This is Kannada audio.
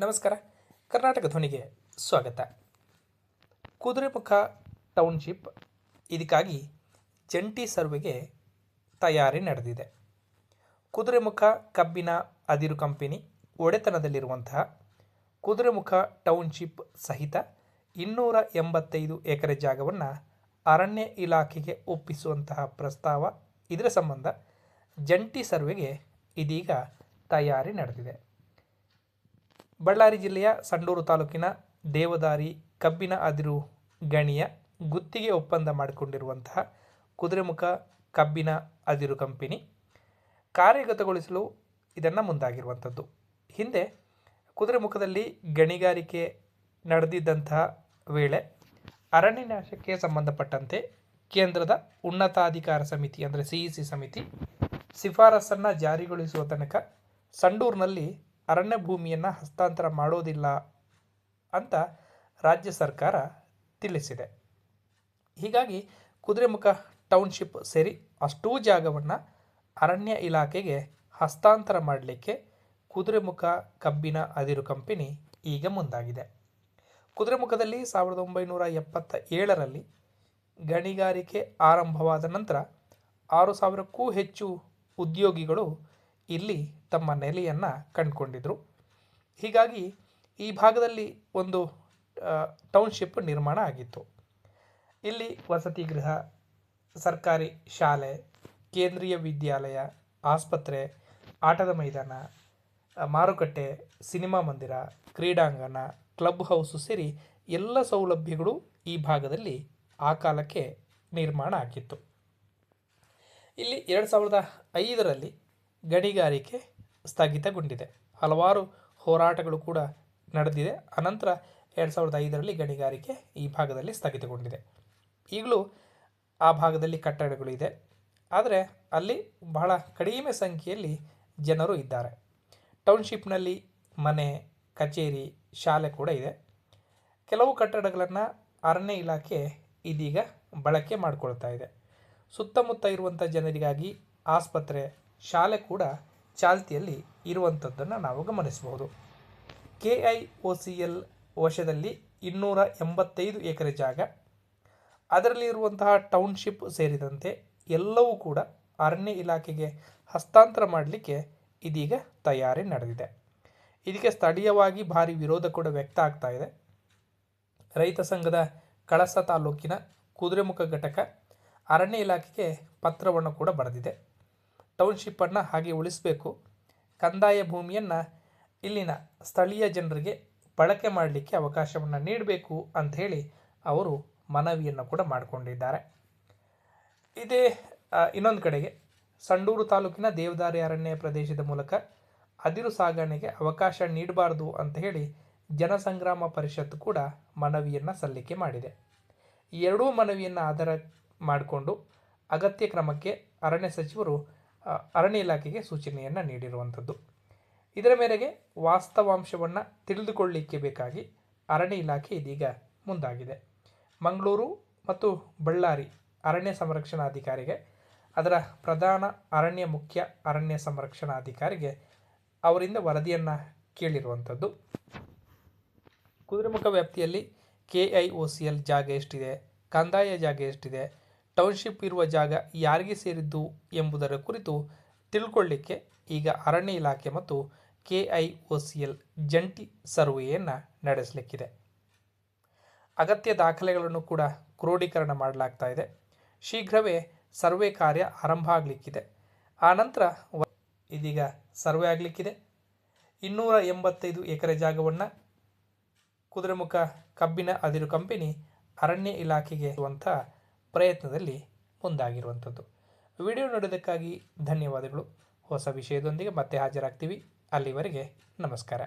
ನಮಸ್ಕಾರ. ಕರ್ನಾಟಕ ಧ್ವನಿಗೆ ಸ್ವಾಗತ. ಕುದುರೆಮುಖ ಟೌನ್ಶಿಪ್ ಇದಕ್ಕಾಗಿ ಜಂಟಿ ಸರ್ವೆಗೆ ತಯಾರಿ ನಡೆದಿದೆ. ಕುದುರೆಮುಖ ಕಬ್ಬಿನ ಅದಿರು ಕಂಪನಿ ಒಡೆತನದಲ್ಲಿರುವಂತಹ ಕುದುರೆಮುಖ ಟೌನ್ಶಿಪ್ ಸಹಿತ ಇನ್ನೂರ ಎಂಬತ್ತೈದು ಎಕರೆ ಜಾಗವನ್ನು ಅರಣ್ಯ ಇಲಾಖೆಗೆ ಒಪ್ಪಿಸುವಂತಹ ಪ್ರಸ್ತಾವ ಇದರ ಸಂಬಂಧ ಜಂಟಿ ಸರ್ವೆಗೆ ಇದೀಗ ತಯಾರಿ ನಡೆದಿದೆ. ಬಳ್ಳಾರಿ ಜಿಲ್ಲೆಯ ಸಂಡೂರು ತಾಲೂಕಿನ ದೇವದಾರಿ ಕಬ್ಬಿನ ಅದಿರು ಗಣಿಯ ಗುತ್ತಿಗೆ ಒಪ್ಪಂದ ಮಾಡಿಕೊಂಡಿರುವಂತಹ ಕುದುರೆಮುಖ ಕಬ್ಬಿನ ಅದಿರು ಕಂಪನಿ ಕಾರ್ಯಗತಗೊಳಿಸಲು ಇದನ್ನು ಮುಂದಾಗಿರುವಂಥದ್ದು. ಹಿಂದೆ ಕುದುರೆಮುಖದಲ್ಲಿ ಗಣಿಗಾರಿಕೆ ನಡೆದಿದ್ದಂತಹ ವೇಳೆ ಅರಣ್ಯನಾಶಕ್ಕೆ ಸಂಬಂಧಪಟ್ಟಂತೆ ಕೇಂದ್ರದ ಉನ್ನತಾಧಿಕಾರ ಸಮಿತಿ ಅಂದರೆ ಸಿ ಇ ಸಿ ಸಮಿತಿ ಶಿಫಾರಸನ್ನು ಜಾರಿಗೊಳಿಸುವ ತನಕ ಸಂಡೂರಿನಲ್ಲಿ ಅರಣ್ಯ ಭೂಮಿಯನ್ನು ಹಸ್ತಾಂತರ ಮಾಡೋದಿಲ್ಲ ಅಂತ ರಾಜ್ಯ ಸರ್ಕಾರ ತಿಳಿಸಿದೆ. ಹೀಗಾಗಿ ಕುದುರೆಮುಖ ಟೌನ್ಶಿಪ್ ಸೇರಿ ಅಷ್ಟೂ ಜಾಗವನ್ನು ಅರಣ್ಯ ಇಲಾಖೆಗೆ ಹಸ್ತಾಂತರ ಮಾಡಲಿಕ್ಕೆ ಕುದುರೆಮುಖ ಕಬ್ಬಿನ ಅದಿರು ಕಂಪನಿ ಈಗ ಮುಂದಾಗಿದೆ. ಕುದುರೆಮುಖದಲ್ಲಿ ಸಾವಿರದ ಒಂಬೈನೂರ ಎಪ್ಪತ್ತ ಏಳರಲ್ಲಿ ಗಣಿಗಾರಿಕೆ ಆರಂಭವಾದ ನಂತರ ಆರು ಸಾವಿರಕ್ಕೂ ಹೆಚ್ಚು ಉದ್ಯೋಗಿಗಳು ಇಲ್ಲಿ ತಮ್ಮ ನೆಲೆಯನ್ನು ಕಂಡುಕೊಂಡಿದ್ರು. ಹೀಗಾಗಿ ಈ ಭಾಗದಲ್ಲಿ ಒಂದು ಟೌನ್ಶಿಪ್ ನಿರ್ಮಾಣ ಆಗಿತ್ತು. ಇಲ್ಲಿ ವಸತಿ ಗೃಹ, ಸರ್ಕಾರಿ ಶಾಲೆ, ಕೇಂದ್ರೀಯ ವಿದ್ಯಾಲಯ, ಆಸ್ಪತ್ರೆ, ಆಟದ ಮೈದಾನ ಮಾರುಕಟ್ಟೆ, ಸಿನಿಮಾ ಮಂದಿರ, ಕ್ರೀಡಾಂಗಣ, ಕ್ಲಬ್ ಹೌಸು ಸೇರಿ ಎಲ್ಲ ಸೌಲಭ್ಯಗಳು ಈ ಭಾಗದಲ್ಲಿ ಆ ಕಾಲಕ್ಕೆ ನಿರ್ಮಾಣ ಆಗಿತ್ತು. ಇಲ್ಲಿ ಎರಡು ಸಾವಿರದ ಐದರಲ್ಲಿ ಗಣಿಗಾರಿಕೆ ಸ್ಥಗಿತಗೊಂಡಿದೆ. ಹಲವಾರು ಹೋರಾಟಗಳು ಕೂಡ ನಡೆದಿದೆ. ಅನಂತರ ಎರಡು ಸಾವಿರದ ಐದರಲ್ಲಿ ಗಣಿಗಾರಿಕೆ ಈ ಭಾಗದಲ್ಲಿ ಸ್ಥಗಿತಗೊಂಡಿದೆ. ಈಗಲೂ ಆ ಭಾಗದಲ್ಲಿ ಕಟ್ಟಡಗಳು ಇದೆ. ಆದರೆ ಅಲ್ಲಿ ಬಹಳ ಕಡಿಮೆ ಸಂಖ್ಯೆಯಲ್ಲಿ ಜನರು ಇದ್ದಾರೆ. ಟೌನ್ಶಿಪ್ನಲ್ಲಿ ಮನೆ, ಕಚೇರಿ, ಶಾಲೆ ಕೂಡ ಇದೆ. ಕೆಲವು ಕಟ್ಟಡಗಳನ್ನು ಅರಣ್ಯ ಇಲಾಖೆ ಇದೀಗ ಬಳಕೆ ಮಾಡಿಕೊಳ್ತಾ ಇದೆ. ಸುತ್ತಮುತ್ತ ಇರುವಂಥ ಜನರಿಗಾಗಿ ಆಸ್ಪತ್ರೆ ಶಾಲೆ ಕೂಡ ಚಾಲ್ತಿಯಲ್ಲಿ ಇರುವಂಥದ್ದನ್ನು ನಾವು ಗಮನಿಸಬಹುದು. K I O C L ವಶದಲ್ಲಿ ಇನ್ನೂರ ಎಂಬತ್ತೈದು ಎಕರೆ ಜಾಗ. ಅದರಲ್ಲಿ ಇರುವಂತಹ ಟೌನ್ಶಿಪ್ ಸೇರಿದಂತೆ ಎಲ್ಲವೂ ಕೂಡ ಅರಣ್ಯ ಇಲಾಖೆಗೆ ಹಸ್ತಾಂತರ ಮಾಡಲಿಕ್ಕೆ ಇದೀಗ ತಯಾರಿ ನಡೆದಿದೆ. ಇದಕ್ಕೆ ಸ್ಥಳೀಯವಾಗಿ ಭಾರಿ ವಿರೋಧ ಕೂಡ ವ್ಯಕ್ತ ಆಗ್ತಾ ಇದೆ. ರೈತ ಸಂಘದ ಕಳಸ ತಾಲೂಕಿನ ಕುದುರೆಮುಖ ಘಟಕ ಅರಣ್ಯ ಇಲಾಖೆಗೆ ಪತ್ರವನ್ನು ಕೂಡ ಬರೆದಿದೆ. ಟೌನ್ಶಿಪ್ಪನ್ನು ಹಾಗೆ ಉಳಿಸಬೇಕು. ಕಂದಾಯ ಭೂಮಿಯನ್ನು ಇಲ್ಲಿನ ಸ್ಥಳೀಯ ಜನರಿಗೆ ಬಳಕೆ ಮಾಡಲಿಕ್ಕೆ ಅವಕಾಶವನ್ನು ನೀಡಬೇಕು ಅಂಥೇಳಿ ಅವರು ಮನವಿಯನ್ನು ಕೂಡ ಮಾಡಿಕೊಂಡಿದ್ದಾರೆ. ಇದೇ ಇನ್ನೊಂದು ಕಡೆಗೆ ಸಂಡೂರು ತಾಲೂಕಿನ ದೇವದಾರಿ ಅರಣ್ಯ ಪ್ರದೇಶದ ಮೂಲಕ ಅದಿರು ಸಾಗಣೆಗೆ ಅವಕಾಶ ನೀಡಬಾರದು ಅಂತ ಹೇಳಿ ಜನಸಂಗ್ರಾಮ ಪರಿಷತ್ತು ಕೂಡ ಮನವಿಯನ್ನು ಸಲ್ಲಿಕೆ ಮಾಡಿದೆ. ಎರಡೂ ಮನವಿಯನ್ನು ಆಧಾರ ಮಾಡಿಕೊಂಡು ಅಗತ್ಯ ಕ್ರಮಕ್ಕೆ ಅರಣ್ಯ ಸಚಿವರು ಅರಣ್ಯ ಇಲಾಖೆಗೆ ಸೂಚನೆಯನ್ನು ನೀಡಿರುವಂಥದ್ದು. ಇದರ ಮೇರೆಗೆ ವಾಸ್ತವಾಂಶವನ್ನು ತಿಳಿದುಕೊಳ್ಳಿಕ್ಕೆ ಬೇಕಾಗಿ ಅರಣ್ಯ ಇಲಾಖೆ ಇದೀಗ ಮುಂದಾಗಿದೆ. ಮಂಗಳೂರು ಮತ್ತು ಬಳ್ಳಾರಿ ಅರಣ್ಯ ಸಂರಕ್ಷಣಾಧಿಕಾರಿಗೆ ಅದರ ಪ್ರಧಾನ ಅರಣ್ಯ ಮುಖ್ಯ ಅರಣ್ಯ ಸಂರಕ್ಷಣಾಧಿಕಾರಿಗೆ ಅವರಿಂದ ವರದಿಯನ್ನು ಕೇಳಿರುವಂಥದ್ದು. ಕುದುರೆಮುಖ ವ್ಯಾಪ್ತಿಯಲ್ಲಿ K I O C L ಜಾಗ ಎಷ್ಟಿದೆ? ಕಂದಾಯ ಜಾಗ ಎಷ್ಟಿದೆ? ಟೌನ್ಶಿಪ್ ಇರುವ ಜಾಗ ಯಾರಿಗೆ ಸೇರಿದ್ದು ಎಂಬುದರ ಕುರಿತು ತಿಳ್ಕೊಳ್ಳಿಕ್ಕೆ ಈಗ ಅರಣ್ಯ ಇಲಾಖೆ ಮತ್ತು K I O C L ಜಂಟಿ ಸರ್ವೆಯನ್ನು ನಡೆಸಲಿಕ್ಕಿದೆ. ಅಗತ್ಯ ದಾಖಲೆಗಳನ್ನು ಕೂಡ ಕ್ರೋಢೀಕರಣ ಮಾಡಲಾಗ್ತಾ ಇದೆ. ಶೀಘ್ರವೇ ಸರ್ವೆ ಕಾರ್ಯ ಆರಂಭ ಆಗಲಿಕ್ಕಿದೆ. ಆನಂತರ ನಂತರ ಇದೀಗ ಸರ್ವೆ ಆಗಲಿಕ್ಕಿದೆ. ಇನ್ನೂರ ಎಂಬತ್ತೈದು ಎಕರೆ ಜಾಗವನ್ನು ಕುದುರೆಮುಖ ಕಬ್ಬಿನ ಅದಿರು ಕಂಪನಿ ಅರಣ್ಯ ಇಲಾಖೆಗೆ ಇರುವಂಥ ಪ್ರಯತ್ನದಲ್ಲಿ ಮುಂದಾಗಿರುವಂಥದ್ದು. ವಿಡಿಯೋ ನೋಡೋದಕ್ಕಾಗಿ ಧನ್ಯವಾದಗಳು. ಹೊಸ ವಿಷಯದೊಂದಿಗೆ ಮತ್ತೆ ಹಾಜರಾಗ್ತೀವಿ. ಅಲ್ಲಿವರೆಗೆ ನಮಸ್ಕಾರ.